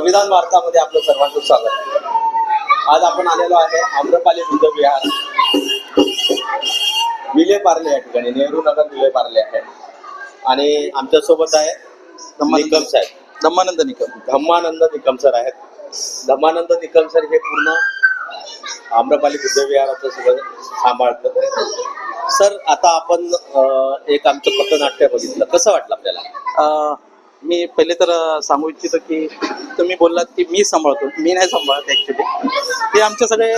संविधान वार्तामध्ये आपलं सर्वांचं स्वागत आज आपण आलेलो आहे आम्रपाली बुद्ध विहार. विले पार्ले या ठिकाणी नेहरू नगर विले पार्ले आहे. आणि आमच्यासोबत आहे निकम साहेब. धम्मानंद निकम. धम्मानंद निकम सर आहेत. धम्मानंद निकम सर हे पूर्ण आम्रपाली बुद्ध विहाराचं सगळं सांभाळतं सर आता आपण एक आमचं पथनाट्य बघितलं. कसं वाटलं आपल्याला? मी पहिले तर सांगू इच्छितो की तुम्ही बोललात की मी सांभाळतो. मी नाही सांभाळत ऍक्च्युली हे आमचे सगळे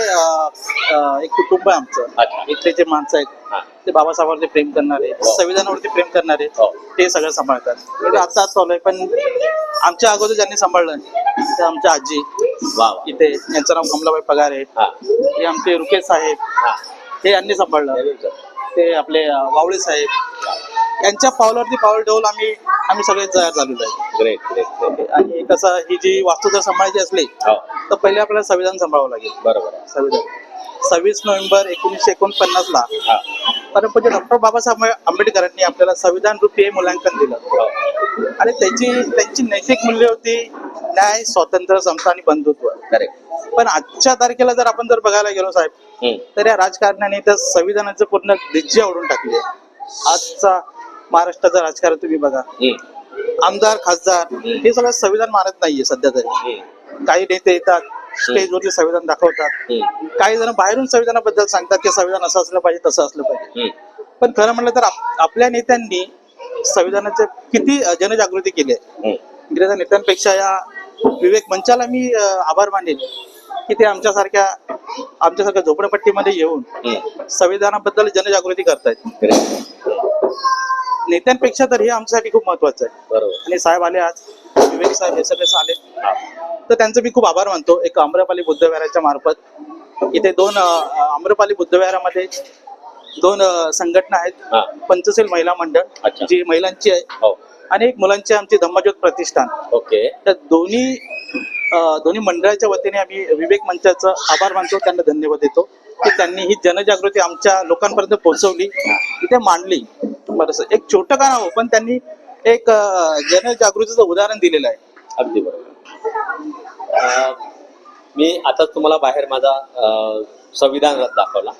एक कुटुंब आहे आमचं. इथले जे माणसं आहेत ते बाबासाहेबांवरती प्रेम करणारे हो. संविधानावरती प्रेम करणारे हो. ते सगळं सांभाळतात. म्हणजे आता चालू आहे पण आमच्या अगोदर ज्यांनी सांभाळलं ते आमच्या आजी इथे यांचं नाव कमलाबाई पगार आहे हा आमचे रुकेश साहेब हा. यांनी सांभाळलं. ते आपले वावळे साहेब. यांच्या पावलावरती पाऊल ठेवून आम्ही आम्ही सगळे तयार झालेलो आहे. ग्रेट ग्रेट ग्रेट आणि कसं ही जी वास्तू जर सांभाळायची असली हो. तर पहिले आपल्याला संविधान सांभाळावं लागेल. बरोबर. आहे. संविधान. सव्वीस नोव्हेंबर एकोणीसशे एकोणपन्नास ला हा. परंतु डॉक्टर बाबासाहेब आंबेडकरांनी आपल्याला संविधान रूपी हे मूल्यांकन दिलं. हो. आणि त्याची त्यांची नैतिक मूल्य होती न्याय स्वातंत्र्य समता आणि बंधुत्व. करेक्ट पण आजच्या तारखेला जर आपण जर बघायला गेलो साहेब तर या राजकारण्याने त्या संविधानाचं पूर्ण दिज्जी आवडून टाकली आजचा महाराष्ट्राचं राजकारण तुम्ही बघा. आमदार खासदार हे सगळं संविधान मानत नाहीये सध्या तरी. काही नेते येतात स्टेजवरती संविधान दाखवतात. काही जण बाहेरून संविधानाबद्दल सांगतात की संविधान असं असलं पाहिजे तसं असलं पाहिजे. पण खरं म्हटलं तर आप- आपल्या नेत्यांनी संविधानाचे किती जनजागृती केली आहे. इंग्रजा नेत्यांपेक्षा या विवेक मंचाला मी आभार मानेन. की ते आमच्यासारख्या आमच्यासारख्या झोपडपट्टीमध्ये येऊन संविधानाबद्दल जनजागृती करतायत. नेत्यांपेक्षा तर हे आमच्यासाठी खूप महत्वाचं आहे. बरोबर. आणि साहेब आले आज विवेक साहेब हे सगळे आले. तर त्यांचं मी खूप आभार मानतो. एक आम्रपाली बुद्धविहाराच्या मार्फत. इथे दोन आम्रपाली बुद्धविहारामध्ये दोन संघटना. आहेत. पंचशील महिला मंडळ. जी महिलांची आहे. हो. आणि एक मुलांची आमची धम्मज्योत प्रतिष्ठान. ओके. त्या दोन्ही दोन्ही मंडळाच्या वतीने आम्ही विवेक मंचाचं आभार मानतो त्यांना धन्यवाद देतो की त्यांनी ही जनजागृती आमच्या लोकांपर्यंत पोहोचवली इथे मांडली. बरं एक छोटं का नाव पण त्यांनी एक जनजागृतीचं उदाहरण दिलेलं आहे. अगदी बरोबर. अं, मी आता तुम्हाला बाहेर माझा अं, संविधान रथ दाखवला.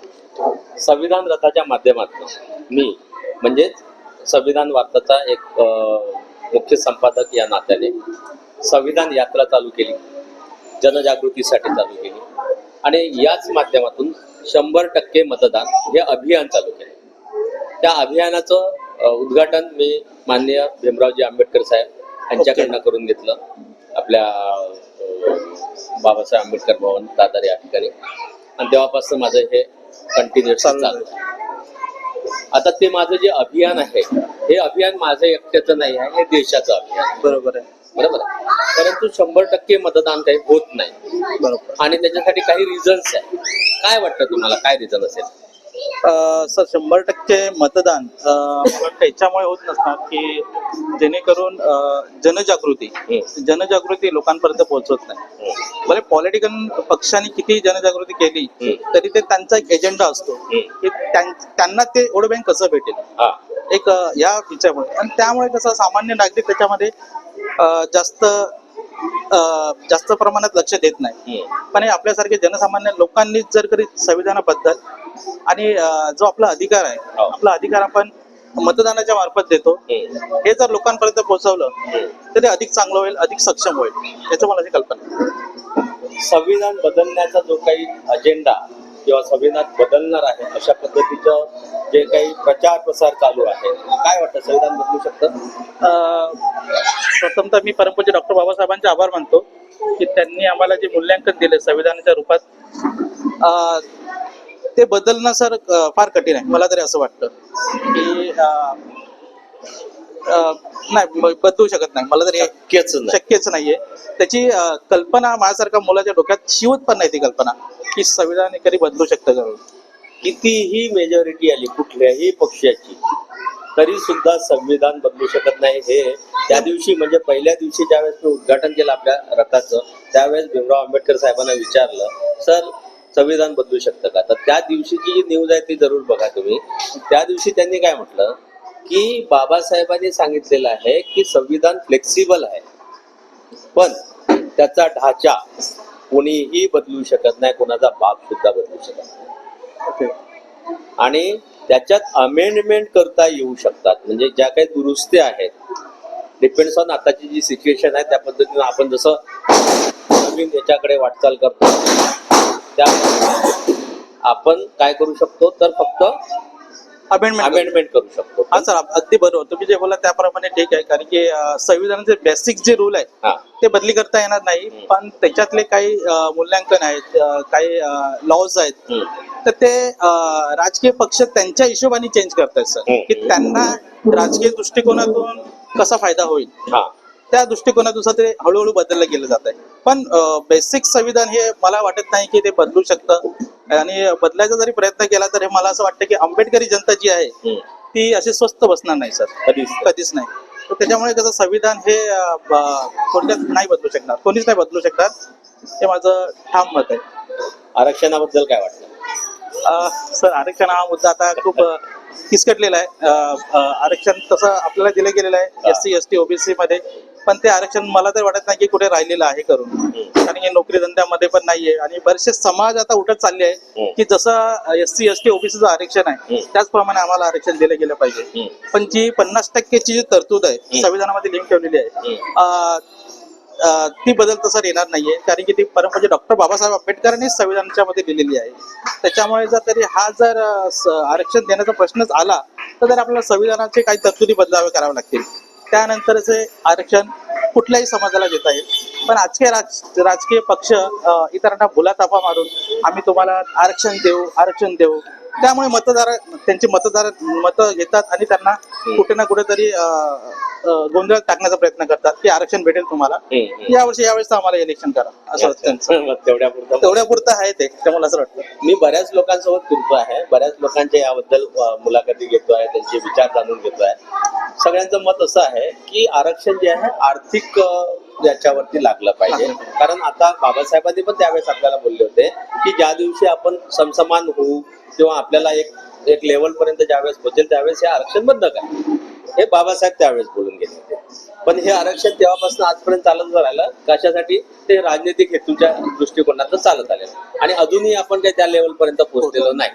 संविधान रथाच्या माध्यमातून मी म्हणजेच संविधान वार्ताचा एक मुख्य संपादक या नात्याने संविधान यात्रा चालू केली. जनजागृतीसाठी चालू केली. आणि याच माध्यमातून शंभर टक्के मतदान हे अभियान चालू केले. त्या अभियानाचं उद्घाटन मी माननीय भीमरावजी आंबेडकर साहेब यांच्याकडनं करून घेतलं. आपल्या बाबासाहेब आंबेडकर भवन दादर या ठिकाणी. आणि तेव्हापासून माझं हे कंटिन्युअस चालू आता ते माझं जे अभियान आहे हे अभियान माझं एकट्याचं नाही आहे हे देशाचं अभियान. बरोबर आहे. बरोबर आहे? परंतु शंभर टक्के मतदान काही होत नाही. बरोबर. आणि त्याच्यासाठी काही रिझन्स आहे. काय वाटतं तुम्हाला? काय रिझन असेल? सर शंभर टक्के मतदान अ, मला वाटतं याच्यामुळे होत नसणार की जेणेकरून जनजागृती. जनजागृती लोकांपर्यंत पोहोचत नाही. बरे पॉलिटिकल पक्षांनी किती जनजागृती केली. तरी ते त्यांचा एक एजेंडा असतो. की त्यां- त्यांना ते वोट बँक कसं भेटेल? एक या विचारामुळे आणि त्यामुळे कसं सामान्य नागरिक त्याच्यामध्ये जास्त जास्त प्रमाणात लक्ष देत नाही. पण हे आपल्यासारखे जनसामान्य लोकांनी जर कधी संविधानाबद्दल आणि जो आपला अधिकार आहे हो. आपला अधिकार आपण मतदानाच्या मार्फत देतो. हे जर लोकांपर्यंत पोहोचवलं तर ते अधिक चांगलं होईल अधिक सक्षम होईल याचं मला कल्पना. संविधान बदलण्याचा जो काही अजेंडा किंवा संविधान बदलणार आहे अशा पद्धतीचं जे काही प्रचार प्रसार चालू आहे काय वाटतं? संविधान बदलू शकतं? अ, प्रथमतः मी परमपूज्य डॉक्टर बाबासाहेबांचे आभार मानतो की त्यांनी आम्हाला जे मूल्यांकन दिले संविधानाच्या रूपात ते बदलणं सर फार कठीण आहे. मला तरी असं वाटतं की नाही बदलू शकत नाही. मला तरी शक्यच शक्यच नाहीये. त्याची कल्पना माझ्यासारख्या मुलाच्या डोक्यात शिवत पण नाही ती कल्पना की संविधान कधी बदलू शकतं का? कितीही मेजॉरिटी आली कुठल्याही पक्षाची तरी सुद्धा संविधान बदलू शकत नाही. हे त्या दिवशी म्हणजे पहिल्या दिवशी ज्यावेळेस मी उद्घाटन केलं आपल्या रथाचं त्यावेळेस भीमराव आंबेडकर साहेबांना विचारलं सर संविधान बदलू शकतं का? तर त्या दिवशीची जी न्यूज आहे ती जरूर बघा तुम्ही. त्या दिवशी त्यांनी काय म्हटलं की बाबासाहेबांनी सांगितलेलं आहे की संविधान फ्लेक्सिबल आहे. पण त्याचा ढाचा कोणीही बदलू शकत नाही कोणाचा बाप सुद्धा बदलू शकत नाही. आणि त्याच्यात अमेंडमेंट करता येऊ शकतात. म्हणजे ज्या काही दुरुस्त्या आहेत डिपेंड्स ऑन आताची जी सिच्युएशन आहे त्या पद्धतीनं आपण जसं नवीन याच्याकडे वाटचाल करतो त्या आपण काय करू शकतो तर फक्त अमेंडमेंट अमेंडमेंट करू शकतो. हा सर अगदी बरोबर. तुम्ही जे बोला त्याप्रमाणे ठीक आहे कारण की संविधानाचे बेसिक जे रूल आहे हा. ते बदली करता येणार नाही. पण त्याच्यातले काही मूल्यांकन आहेत काही लॉज आहेत. तर ते राजकीय पक्ष त्यांच्या हिशोबाने चेंज करतात सर. की त्यांना राजकीय दृष्टिकोनातून कसा फायदा होईल त्या दृष्टिकोनानुसार ते हळूहळू बदललं गेलं जात आहे पण बेसिक संविधान हे मला वाटत नाही की ते बदलू शकतं. आणि बदलायचा जरी प्रयत्न केला तर हे मला असं वाटतं की आंबेडकरी जनता जी आहे. ती अशी स्वस्त बसणार नाही सर. कधीच कधीच नाही. तर त्याच्यामुळे कसं संविधान हे थोडक्यात नाही बदलू शकणार. कोणीच नाही बदलू शकणार. हे माझं ठाम मत आहे. आरक्षणाबद्दल काय वाटतं? सर आरक्षण हा मुद्दा आता खूप अं, किचकटलेला आहे. आरक्षण तसं आपल्याला दिलं गेलेलं आहे. S C S T OBC मध्ये. पण ते आरक्षण मला तर वाटत नाही की कुठे राहिलेलं आहे करून. कारण की नोकरी धंद्यामध्ये पण नाहीये आणि बरेचसे समाज आता उठत चालले आहे. की जसं एस सी एस टी ओबीसीचं आरक्षण आहे. त्याचप्रमाणे आम्हाला आरक्षण दिलं गेलं पाहिजे. पण जी पन्नास टक्केची जी तरतूद आहे. संविधानामध्ये लिहून ठेवलेली आहे ती बदल तसं येणार नाहीये कारण की ती परम म्हणजे डॉक्टर बाबासाहेब आंबेडकरांनी संविधानाच्या मध्ये दिलेली आहे त्याच्यामुळे जर तरी हा जर आरक्षण देण्याचा प्रश्नच आला तर आपल्याला संविधानाचे काही तरतुदी बदलावे करावे लागतील त्यानंतरचे आरक्षण कुठल्याही समाजाला देता येईल. पण आजचे राज राजकीय पक्ष इतरांना भुलाताफा मारून आम्ही तुम्हाला आरक्षण देऊ आरक्षण देऊ. त्यामुळे मतदार त्यांचे मतदार मतं घेतात आणि त्यांना कुठे ना कुठेतरी गोंधळात टाकण्याचा प्रयत्न करतात की आरक्षण भेटेल तुम्हाला. यावर्षी यावेळेस आम्हाला इलेक्शन करा असं त्यांचं. तेवढ्या पुरतं आहे ते त्यामुळे असं वाटतं. मी बऱ्याच लोकांसोबत फिरतो आहे. बऱ्याच लोकांच्या याबद्दल मुलाखती घेतो आहे त्यांचे विचार जाणून घेतो आहे. सगळ्यांचं मत असं आहे की आरक्षण जे आहे आर्थिक याच्यावरती लागलं पाहिजे. कारण आता बाबासाहेबांनी पण त्यावेळेस आपल्याला बोलले होते की ज्या दिवशी आपण समसमान होऊ किंवा आपल्याला एक एक लेवल पर्यंत ज्यावेळेस पोहोचेल त्यावेळेस हे आरक्षण बंद काय हे बाबासाहेब त्यावेळेस बोलून गेले होते. पण हे आरक्षण तेव्हापासून आजपर्यंत चालत राहिलं. कशासाठी? ते राजनैतिक हेतूच्या दृष्टिकोनातून चालत आलेलं आणि अजूनही आपण काही त्या लेवल पर्यंत पोहोचलेलो नाही.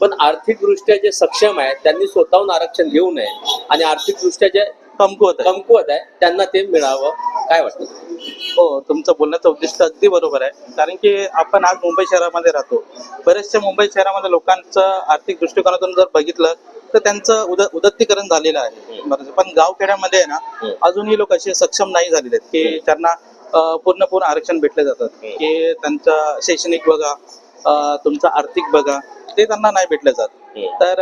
पण आर्थिक दृष्ट्या जे सक्षम आहेत त्यांनी स्वतःहून आरक्षण घेऊ नये आणि आर्थिक दृष्ट्या जे कमकुवत कमकुवत आहे त्यांना ते मिळावं. काय वाटतं? हो तुमचं बोलण्याचं उद्दिष्ट अगदी बरोबर आहे. कारण की आपण आज मुंबई शहरामध्ये राहतो. बरेचशा मुंबई शहरामध्ये लोकांचं आर्थिक दृष्टिकोनातून जर बघितलं तर त्यांचं उद उदत्तीकरण झालेलं आहे. पण गावखेड्यामध्ये ना. अजूनही लोक असे सक्षम नाही झालेले आहेत की त्यांना पूर्ण पूर्ण आरक्षण भेटले जातात. की त्यांचं शैक्षणिक बघा तुमचं आर्थिक बघा ते त्यांना नाही भेटले जात. तर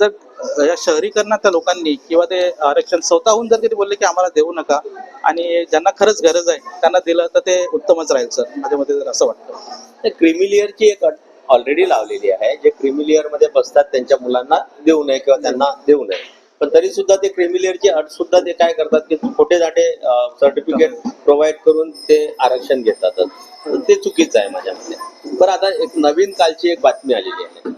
जर या शहरीकरणातल्या लोकांनी किंवा ते आरक्षण स्वतःहून जर कधी बोलले की आम्हाला देऊ नका आणि ज्यांना खरंच गरज आहे त्यांना दिलं तर ते उत्तमच राहील सर. माझ्या मते तर असं वाटतं. क्रिमिलियरची एक अट ऑलरेडी लावलेली आहे. जे क्रिमिलियरमध्ये बसतात त्यांच्या मुलांना देऊ नये किंवा त्यांना देऊ नये. पण तरी सुद्धा ते क्रिमिलियरची अट सुद्धा ते काय करतात की खोटे दाटे सर्टिफिकेट प्रोव्हाइड करून ते आरक्षण घेतातच. ते चुकीचं आहे माझ्या मते. पण आता एक नवीन कालची एक बातमी आलेली आहे.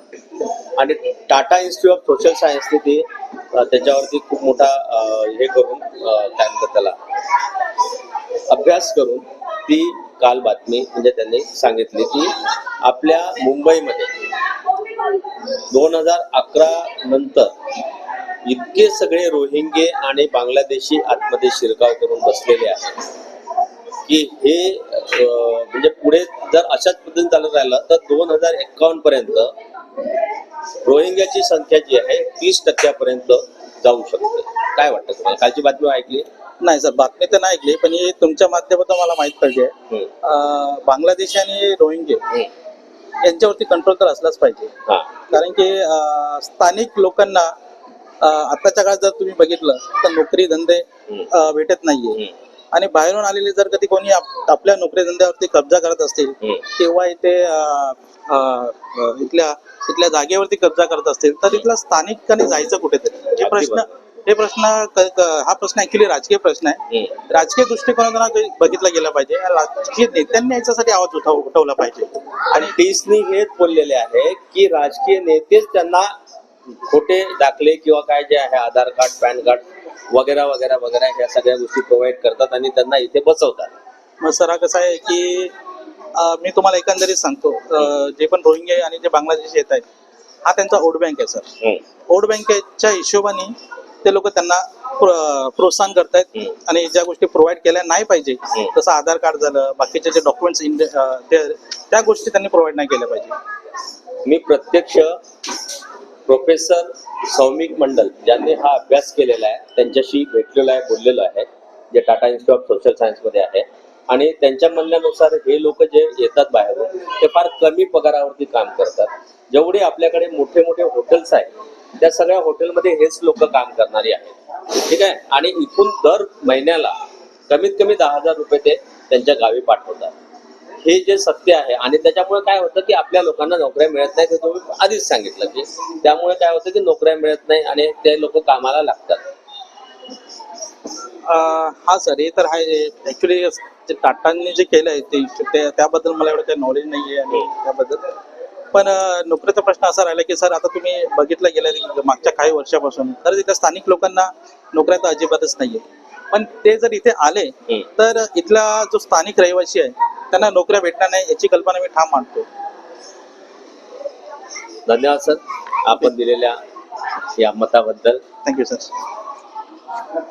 आणि टाटा इन्स्टिट्यूट ऑफ सोशल सायन्सने ती त्याच्यावरती खूप मोठा हे करून काय म्हणतात त्याला अभ्यास करून ती काल बातमी म्हणजे त्यांनी सांगितली की आपल्या मुंबईमध्ये दोन हजार अकरा नंतर इतके सगळे रोहिंगे आणि बांगलादेशी आतमध्ये शिरकाव करून बसलेले आहेत की हे म्हणजे पुढे जर अशाच पद्धतीने चालत राहिलं तर दोन हजार एकावन्न पर्यंत रोहिंग्याची संख्या जी आहे तीस टक्क्यापर्यंत जाऊ शकते. काय वाटतं तुम्हाला? कालची बातमी ऐकली? नाही सर बातमी तर नाही ऐकली पण ही तुमच्या माध्यमातून मला माहीत पाहिजे. बांगलादेश आणि रोहिंगे. यांच्यावरती कंट्रोल तर असलाच पाहिजे. कारण की स्थानिक लोकांना आताच्या काळात जर तुम्ही बघितलं तर नोकरी धंदे भेटत नाहीये. आणि बाहेरून आलेले जर कधी कोणी आप- आपल्या नोकरी धंद्यावरती कब्जा करत असतील. किंवा इथे इथल्या इथल्या जागेवरती कब्जा करत असतील तर इथल्या स्थानिकांनी जायचं कुठेतरी हे प्रश्न. हे प्रश्न हा प्रश्न ऍक्च्युली राजकीय प्रश्न आहे. राजकीय दृष्टिकोनातून बघितला गेला पाहिजे राजकीय नेत्यांनी याच्यासाठी आवाज उठव उठवला पाहिजे आणि टीसनी हेच बोललेले आहे की राजकीय नेतेच त्यांना खोटे दाखले किंवा काय जे आहे आधार कार्ड पॅन कार्ड वगैरे वगैरे वगैरे ह्या सगळ्या गोष्टी प्रोव्हाइड करतात आणि त्यांना इथे बसवतात मग सर कसं आहे की मी तुम्हाला एकंदरीत सांगतो जे पण रोहिंगे आणि जे बांगलादेशी येत आहेत हा त्यांचा वोट बँक आहे सर. वोट बँकेच्या हिशोबाने ते लोक त्यांना प्रो- प्रोत्साहन करतायत. आणि ज्या गोष्टी प्रोव्हाइड केल्या नाही पाहिजे. जसं आधार कार्ड झालं बाकीचे जे डॉक्युमेंट्स त्या गोष्टी त्यांनी प्रोव्हाइड नाही केल्या पाहिजे मी प्रत्यक्ष प्रोफेसर सौमिक मंडल ज्यांनी हा अभ्यास केलेला आहे त्यांच्याशी भेटलेलो आहे बोललेलो आहे जे टाटा इन्स्टिट्यूट ऑफ सोशल सायन्समध्ये आहे. आणि त्यांच्या म्हणण्यानुसार हे लोक जे येतात बाहेरून ते फार कमी पगारावरती काम करतात. जेवढे आपल्याकडे मोठे मोठे हॉटेल्स आहेत त्या सगळ्या हॉटेलमध्ये हेच लोक काम करणारी आहेत. ठीक आहे? आणि इथून दर महिन्याला कमीत कमी दहा हजार रुपये ते त्यांच्या गावी पाठवतात. हे जे सत्य आहे आणि त्याच्यामुळे काय होतं की आपल्या लोकांना नोकऱ्या मिळत नाही हे तुम्ही आधीच सांगितलं की. त्यामुळे काय होतं की नोकऱ्या मिळत नाही आणि ते लोक कामाला लागतात. हा सर हे तर आहे. ऍक्च्युली जे टाटांनी जे केलं आहे ते ते- त्याबद्दल मला एवढं काही नॉलेज नाही आहे आणि त्याबद्दल. पण नोकरीचा प्रश्न असा राहिला की सर आता तुम्ही बघितलं गेलं मागच्या काही वर्षापासून तर तिथल्या स्थानिक लोकांना नोकऱ्या तर अजिबातच नाहीये पण ते जर इथे आले. तर इथला जो स्थानिक रहिवासी आहे त्यांना नोकऱ्या भेटणार नाही याची कल्पना मी ठाम मानतो. धन्यवाद सर. आपण दिलेल्या या मताबद्दल. थँक्यू सर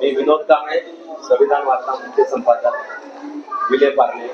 मी विनोद कांबळे संविधान वार्ता संपादक विले पार्ले